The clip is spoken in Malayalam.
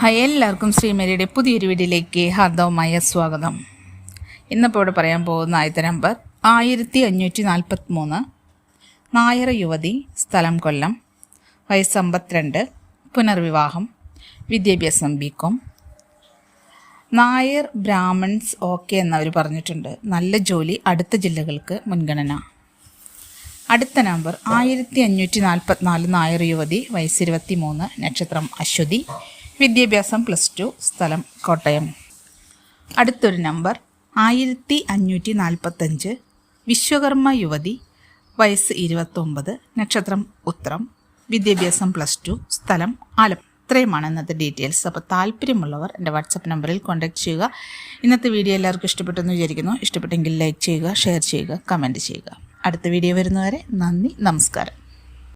ഹായ് എല്ലാവർക്കും ശ്രീമരിയുടെ പുതിയൊരു വീഡിയോയിലേക്ക് ഹാർദവമായ സ്വാഗതം. ഇന്നിപ്പോൾ ഇവിടെ പറയാൻ പോകുന്ന ആദ്യത്തെ നമ്പർ ആയിരത്തി അഞ്ഞൂറ്റി നാൽപ്പത്തി മൂന്ന് നായർ യുവതി സ്ഥലം കൊല്ലം. വയസ്സ് അമ്പത്തിരണ്ട് പുനർവിവാഹം. വിദ്യാഭ്യാസം B com Nair Brahmins okay എന്നവർ പറഞ്ഞിട്ടുണ്ട് നല്ല ജോലി അടുത്ത ജില്ലകൾക്ക് മുൻഗണന. അടുത്ത നമ്പർ ആയിരത്തി അഞ്ഞൂറ്റി നാൽപ്പത്തിനാല് നായർ യുവതി വയസ്സ് ഇരുപത്തി മൂന്ന് നക്ഷത്രം അശ്വതി. വിദ്യാഭ്യാസം പ്ലസ് ടു സ്ഥലം കോട്ടയം. അടുത്തൊരു നമ്പർ ആയിരത്തി അഞ്ഞൂറ്റി നാൽപ്പത്തഞ്ച് വിശ്വകർമ്മ യുവതി വയസ്സ് ഇരുപത്തൊമ്പത് നക്ഷത്രം ഉത്രം വിദ്യാഭ്യാസം പ്ലസ് ടു സ്ഥലം ആലപ്പുഴ. ഇത്രയുമാണ് ഇന്നത്തെ ഡീറ്റെയിൽസ്. അപ്പോൾ താല്പര്യമുള്ളവർ എന്റെ വാട്സപ്പ് നമ്പറിൽ കോൺടാക്ട് ചെയ്യുക. ഇന്നത്തെ വീഡിയോ എല്ലാവർക്കും ഇഷ്ടപ്പെട്ടെന്ന് വിചാരിക്കുന്നു. ഇഷ്ടപ്പെട്ടെങ്കിൽ ലൈക്ക് ചെയ്യുക ഷെയർ ചെയ്യുക കമന്റ് ചെയ്യുക. അടുത്ത വീഡിയോ വരുന്നവരെ നന്ദി നമസ്കാരം.